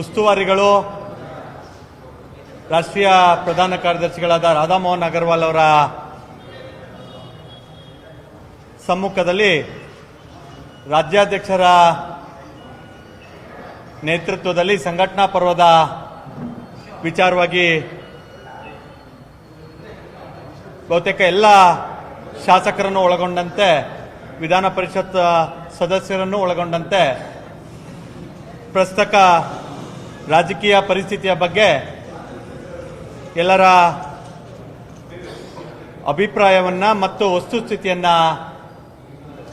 ಉಸ್ತುವಾರಿಗಳು, ರಾಷ್ಟ್ರೀಯ ಪ್ರಧಾನ ಕಾರ್ಯದರ್ಶಿಗಳಾದ ರಾಧಾಮೋಹನ್ ಅಗರ್ವಾಲ್ ಅವರ ಸಮ್ಮುಖದಲ್ಲಿ ರಾಜ್ಯಾಧ್ಯಕ್ಷರ ನೇತೃತ್ವದಲ್ಲಿ ಸಂಘಟನಾ ಪರ್ವದ ವಿಚಾರವಾಗಿ ಬಹುತೇಕ ಎಲ್ಲ ಶಾಸಕರನ್ನು ಒಳಗೊಂಡಂತೆ, ವಿಧಾನ ಪರಿಷತ್ ಸದಸ್ಯರನ್ನು ಒಳಗೊಂಡಂತೆ ಪ್ರಸ್ತಕ ರಾಜಕೀಯ ಪರಿಸ್ಥಿತಿಯ ಬಗ್ಗೆ ಎಲ್ಲರ ಅಭಿಪ್ರಾಯವನ್ನು ಮತ್ತು ವಸ್ತುಸ್ಥಿತಿಯನ್ನು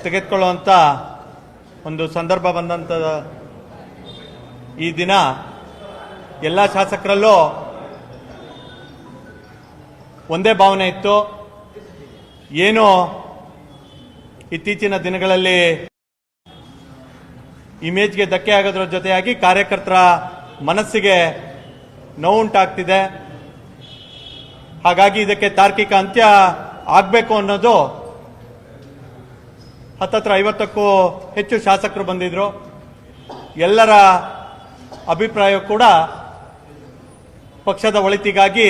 ತೆಗೆದುಕೊಳ್ಳುವಂಥ ಒಂದು ಸಂದರ್ಭ ಬಂದಂಥ ಈ ದಿನ ಎಲ್ಲ ಶಾಸಕರಲ್ಲೂ ಒಂದೇ ಭಾವನೆ ಇತ್ತು. ಏನು ಇತ್ತೀಚಿನ ದಿನಗಳಲ್ಲಿ ಇಮೇಜ್ಗೆ ಧಕ್ಕೆ ಆಗೋದ್ರ ಜೊತೆಯಾಗಿ ಕಾರ್ಯಕರ್ತರ ಮನಸ್ಸಿಗೆ ನೋವುಂಟಾಗ್ತಿದೆ ಹಾಗಾಗಿ ಇದಕ್ಕೆ ತಾರ್ಕಿಕ ಅಂತ್ಯ ಆಗಬೇಕು ಅನ್ನೋದು ಹತ್ತತ್ರ ಐವತ್ತಕ್ಕೂ ಹೆಚ್ಚು ಶಾಸಕರು ಬಂದಿದ್ರು. ಎಲ್ಲರ ಅಭಿಪ್ರಾಯ ಕೂಡ ಪಕ್ಷದ ಒಳಿತಿಗಾಗಿ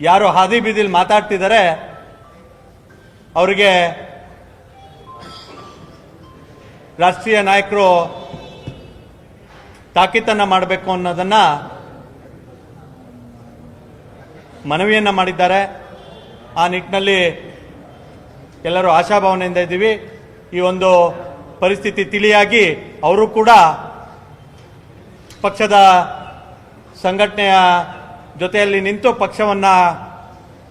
ಯಾರು ಹಾದಿ ಬೀದಿಲಿ ಮಾತಾಡ್ತಿದ್ದಾರೆ. ಅವರಿಗೆ ರಾಷ್ಟ್ರೀಯ ನಾಯಕರು ತಾಕೀತನ್ನ ಮಾಡಬೇಕು ಅನ್ನೋದನ್ನ ಮನವಿಯನ್ನ ಮಾಡಿದ್ದಾರೆ. ಆ ನಿಟ್ಟಿನಲ್ಲಿ ಎಲ್ಲರೂ ಆಶಾಭಾವನೆಯಿಂದ ಇದ್ದೀವಿ. ಈ ಒಂದು ಪರಿಸ್ಥಿತಿ ತಿಳಿಯಾಗಿ ಅವರು ಕೂಡ ಪಕ್ಷದ ಸಂಘಟನೆಯ ಜೊತೆಯಲ್ಲಿ ನಿಂತು ಪಕ್ಷವನ್ನ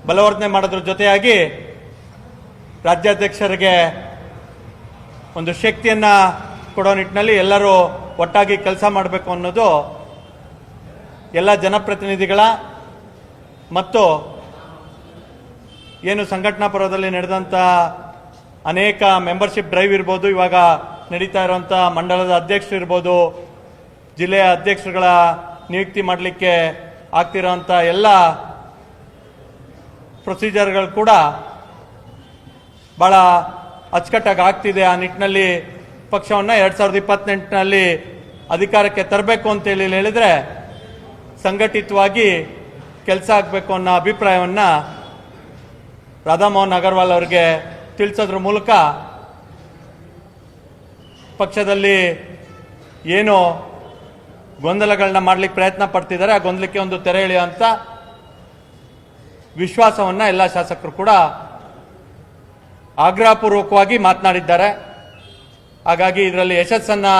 ಬಲವರ್ಧನೆ ಮಾಡೋದ್ರ ಜೊತೆಯಾಗಿ ರಾಜ್ಯಾಧ್ಯಕ್ಷರಿಗೆ ಒಂದು ಶಕ್ತಿಯನ್ನ ಕೊಡೋ ನಿಟ್ಟಿನಲ್ಲಿ ಎಲ್ಲರೂ ಒಟ್ಟಾಗಿ ಕೆಲಸ ಮಾಡಬೇಕು ಅನ್ನೋದು ಎಲ್ಲ ಜನಪ್ರತಿನಿಧಿಗಳ ಮತ್ತು ಏನು ಸಂಘಟನಾ ಪರ್ವದಲ್ಲಿ ನಡೆದಂಥ ಅನೇಕ ಮೆಂಬರ್ಶಿಪ್ ಡ್ರೈವ್ ಇರ್ಬೋದು, ಇವಾಗ ನಡೀತಾ ಇರುವಂಥ ಮಂಡಲದ ಅಧ್ಯಕ್ಷರು ಇರ್ಬೋದು, ಜಿಲ್ಲೆಯ ಅಧ್ಯಕ್ಷರುಗಳ ನಿಯುಕ್ತಿ ಮಾಡಲಿಕ್ಕೆ ಆಗ್ತಿರೋಂಥ ಎಲ್ಲ ಪ್ರೊಸೀಜರ್ಗಳು ಕೂಡ ಭಾಳ ಅಚ್ಚುಕಟ್ಟಾಗಿ ಆಗ್ತಿದೆ ಆ ನಿಟ್ಟಿನಲ್ಲಿ. ಪಕ್ಷವನ್ನು ಎರಡ್ ಸಾವಿರದ ಇಪ್ಪತ್ತೆಂಟರಲ್ಲಿ ಅಧಿಕಾರಕ್ಕೆ ತರಬೇಕು ಅಂತೇಳಿ ಹೇಳಿದ್ರೆ ಸಂಘಟಿತವಾಗಿ ಕೆಲಸ ಆಗಬೇಕು ಅನ್ನೋ ಅಭಿಪ್ರಾಯವನ್ನು ರಾಧಾಮೋಹನ್ ಅಗರ್ವಾಲ್ ಅವರಿಗೆ ತಿಳಿಸೋದ್ರ ಮೂಲಕ ಪಕ್ಷದಲ್ಲಿ ಏನು ಗೊಂದಲಗಳನ್ನ ಮಾಡಲಿಕ್ಕೆ ಪ್ರಯತ್ನ ಪಡ್ತಿದ್ದಾರೆ. ಆ ಗೊಂದಲಕ್ಕೆ ಒಂದು ತೆರೆ ಅಂತ ವಿಶ್ವಾಸವನ್ನು ಎಲ್ಲ ಶಾಸಕರು ಕೂಡ ಆಗ್ರಹಪೂರ್ವಕವಾಗಿ ಮಾತನಾಡಿದ್ದಾರೆ. ಹಾಗಾಗಿ ಇದರಲ್ಲಿ ಯಶಸ್ಸನ್ನು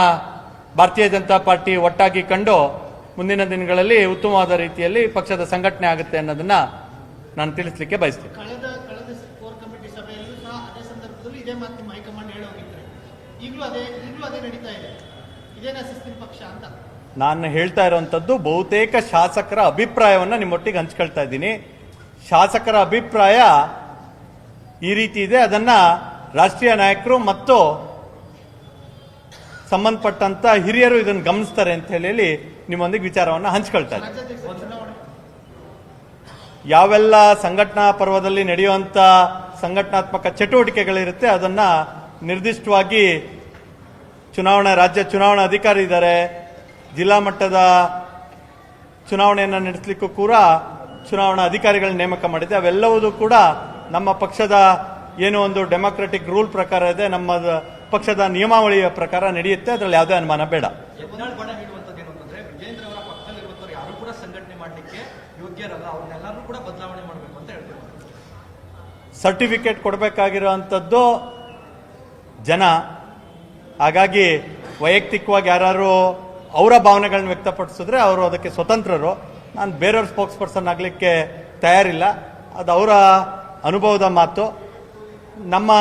ಭಾರತೀಯ ಜನತಾ ಪಾರ್ಟಿ ಒಟ್ಟಾಗಿ ಕಂಡು ಮುಂದಿನ ದಿನಗಳಲ್ಲಿ ಉತ್ತಮವಾದ ರೀತಿಯಲ್ಲಿ ಪಕ್ಷದ ಸಂಘಟನೆ ಆಗುತ್ತೆ ಅನ್ನೋದನ್ನ ನಾನು ತಿಳಿಸ್ಲಿಕ್ಕೆ ಬಯಸ್ತೀನಿ. ನಾನು ಹೇಳ್ತಾ ಇರುವಂತದ್ದು ಬಹುತೇಕ ಶಾಸಕರ ಅಭಿಪ್ರಾಯವನ್ನ ನಿಮ್ಮೊಟ್ಟಿಗೆ ಹಂಚ್ಕೊಳ್ತಾ ಇದ್ದೀನಿ. ಶಾಸಕರ ಅಭಿಪ್ರಾಯ ಈ ರೀತಿ ಇದೆ. ಅದನ್ನ ರಾಷ್ಟ್ರೀಯ ನಾಯಕರು ಮತ್ತು ಸಂಬಂಧಪಟ್ಟಂತ ಹಿರಿಯರು ಇದನ್ನು ಗಮನಿಸ್ತಾರೆ ಅಂತ ಹೇಳಿ ನಿಮ್ಮೊಂದಿಗೆ ವಿಚಾರವನ್ನು ಹಂಚ್ಕೊಳ್ತಾ ಇದ್ದೀನಿ ರಾಜ್ಯಾಧ್ಯಕ್ಷ ಯಾವೆಲ್ಲ ಸಂಘಟನಾ ಪರ್ವದಲ್ಲಿ ನಡೆಯುವಂತ ಸಂಘಟನಾತ್ಮಕ ಚಟುವಟಿಕೆಗಳಿರುತ್ತೆ, ಅದನ್ನ ನಿರ್ದಿಷ್ಟವಾಗಿ ಚುನಾವಣಾ, ರಾಜ್ಯ ಚುನಾವಣಾ ಅಧಿಕಾರಿ ಇದ್ದಾರೆ. ಜಿಲ್ಲಾ ಮಟ್ಟದ ಚುನಾವಣೆಯನ್ನು ನಡೆಸಲಿಕ್ಕೂ ಕೂಡ ಚುನಾವಣಾ ಅಧಿಕಾರಿಗಳ ನೇಮಕ ಮಾಡಿದೆ. ಅವೆಲ್ಲವೂ ಕೂಡ ನಮ್ಮ ಪಕ್ಷದ ಏನೋ ಒಂದು ಡೆಮೊಕ್ರೆಟಿಕ್ ರೂಲ್ ಪ್ರಕಾರ ಇದೆ. ನಮ್ಮ ಪಕ್ಷದ ನಿಯಮಾವಳಿಯ ಪ್ರಕಾರ ನಡೆಯುತ್ತೆ ಅದರಲ್ಲಿ ಯಾವುದೇ ಅನುಮಾನ ಬೇಡ. ಸರ್ಟಿಫಿಕೇಟ್ ಕೊಡಬೇಕಾಗಿರುವಂಥದ್ದು ಜನ. ಹಾಗಾಗಿ ವೈಯಕ್ತಿಕವಾಗಿ ಯಾರು ಅವರ ಭಾವನೆಗಳನ್ನ ವ್ಯಕ್ತಪಡಿಸಿದ್ರೆ ಅವರು ಅದಕ್ಕೆ ಸ್ವತಂತ್ರರು. ನಾನು ಬೇರೆಯವ್ರ ಸ್ಪೋಕ್ಸ್ ಪರ್ಸನ್ ಆಗಲಿಕ್ಕೆ ತಯಾರಿಲ್ಲ. ಅದು ಅವರ ಅನುಭವದ ಮಾತು. ನಮ್ಮ